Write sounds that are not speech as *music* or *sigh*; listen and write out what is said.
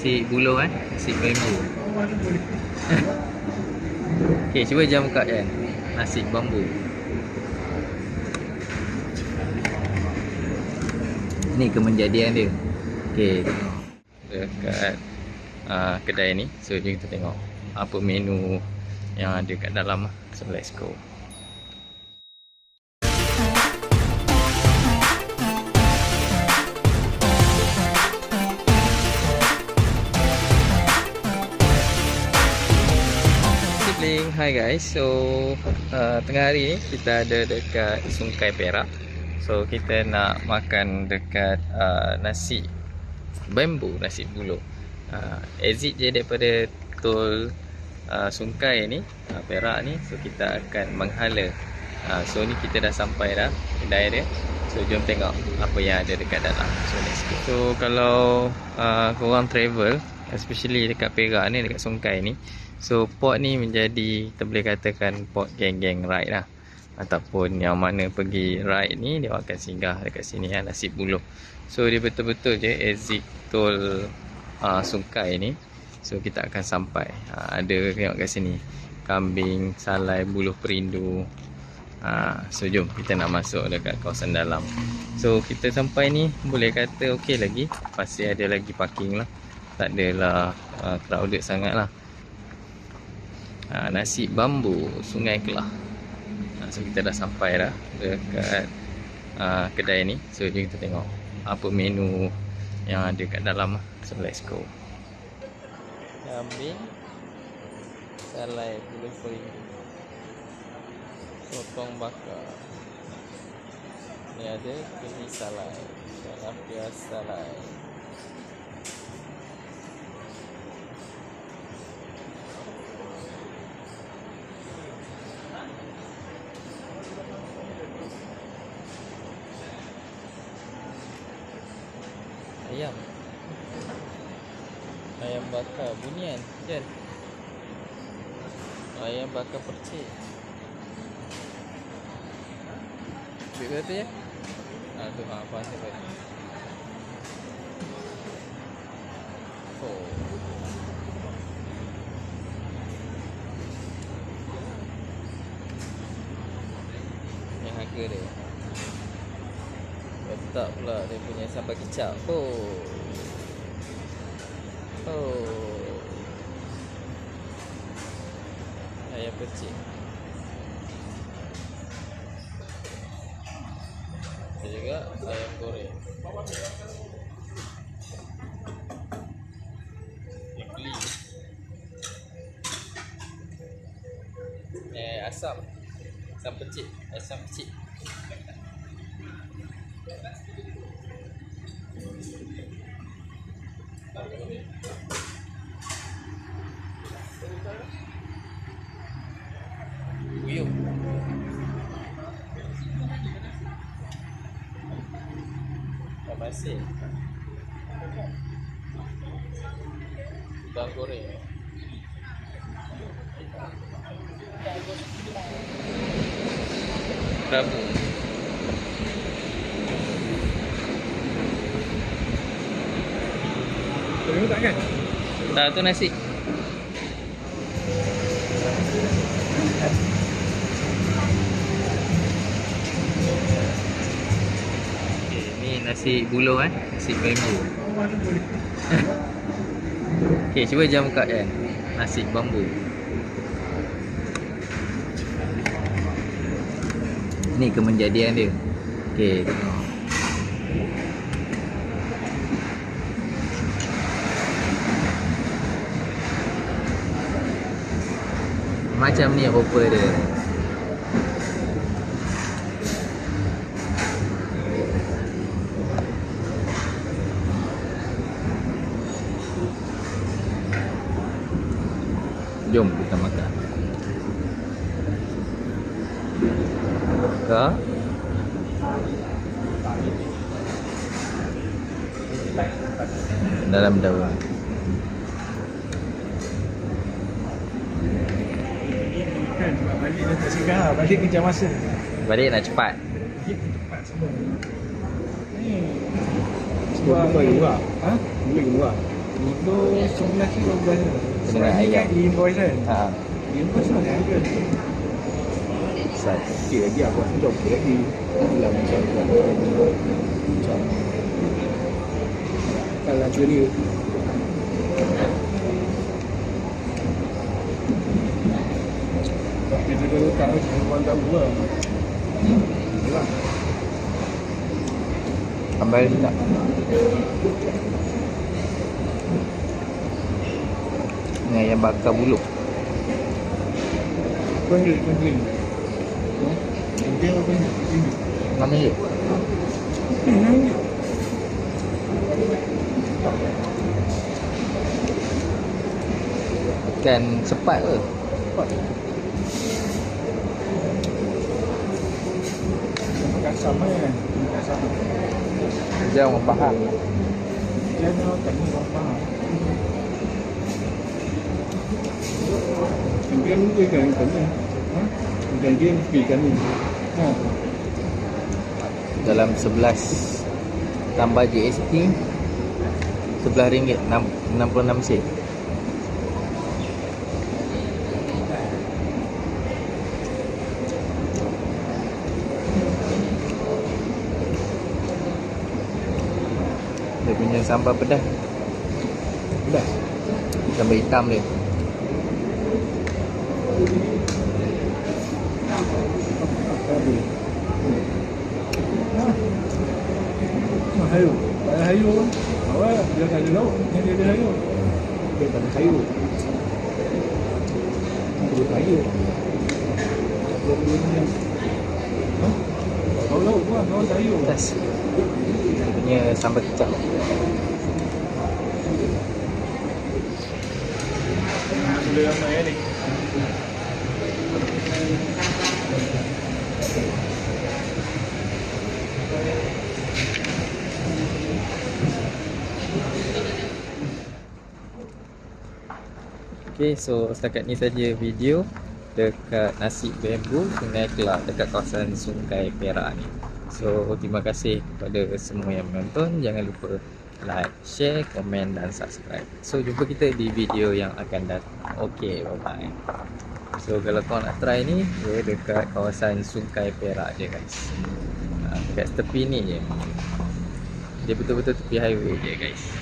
nasi buluh eh, nasi bambu. *laughs* Okey, cuba jam buka kan. Nasi bambu. Ni kemenjadian dia. Okey. Dekat uh, kedai ni. So jom kita tengok apa menu yang ada kat dalam. So let's go. Sibling, hi guys. So uh, tengah hari ni kita ada dekat Sungai Perak. So kita nak makan dekat uh, nasi bambu, nasi buluh. Uh, exit je daripada tol uh, Sungai ni, uh, Perak ni. So kita akan menghala. Uh, so ni kita dah sampai dah kedai dia. So jom tengok apa yang ada dekat dalam. So let's go. So kalau uh, korang travel especially dekat Perak ni dekat Sungai ni. So port ni menjadi kita boleh katakan port geng-geng ride lah. Ataupun yang mana pergi ride ni dia akan singgah dekat sini kan Nasib Buluh So dia betul-betul je exit tol uh, Sungai ni. So kita akan sampai. Uh, Ada tengok kat sini. Kambing, salai, buluh perindu. Uh, So jom kita nak masuk dekat kawasan dalam. So kita sampai ni boleh kata okey lagi. Pasti ada lagi parking lah tak adalah uh, crowded sangat lah uh, nasi bambu sungai kelah. Uh, so kita dah sampai dah dekat uh, kedai ni. So jom kita tengok apa menu yang ada kat dalam lah. so let's go. Kambing salai bulu pering sotong bakar. Ni ada kini salai tilapia salai ayam. Ayam bakar. Bunian kan ayam bakar percik. Duit berapa ya ah tu ah apa buat oh. Yang harga dia Letak pula dia punya sambal kicap. Oh. Oh. Ayam kecil Ada juga ayam goreng. Eh asam. Asam pecik. Asam pecik Masin Ikan goreng Rabu Tengok tak kan? Tak tu nasi nasi buluh eh? Nasi bambu. *laughs* Okay, cuba jam buka kan Nasi bambu. Ni kemenjadian dia. Okay Macam ni rupa dia Jom kita makan Buka Dalam daun balik kejar masa. Balik nak cepat Balik cepat semua. Ni. Sebab apa juga? Ha? Beli juga. Kilo sebelah kilo belas tu. Dengan Sebab ni ayam. kan invoice kan. Ha. Invoice lah harga. Saiz. Okey lagi aku sudah okey lagi. Dalam macam macam kalau tu ni kita kalau tahu orang tak buat. Yalah. Ambal tak? Ni ayam bakar bulu. Panggil. Panggil apa ni? Ini. Mana dia? Ini. Ikan sepat ke? Makan sama kan? Makan sama. Dia orang faham. Jangan orang tak ni faham. Dia kan ikan ni. Ha? Mungkin dia mesti ikan ni. Ha. Dalam 11 tambah GST RM11 enam- 66 sen. Dia punya sambal pedas Dah. Sambal hitam dia Tadi. Ha. Ha, hayu. Ada hayu pun. Awak dia tak ada lauk. Yang dia ada hayu. Dia tak ada hayu. Dia tak hayu. Dia dia ni. Ha? Kau lauk pun, kau tak hayu. Pedas Dia punya sambal kecap Boleh ramai ni. Okay, so setakat ni saja video dekat nasi bambu Sungai Kelak dekat kawasan Sungai Perak ni. So, terima kasih kepada semua yang menonton. Jangan lupa like, share, komen dan subscribe. So, jumpa kita di video yang akan datang. Okay, bye-bye. So, kalau kau nak try ni, dia dekat kawasan Sungai Perak je guys. Ha, dekat tepi ni je. Dia betul-betul tepi highway je guys.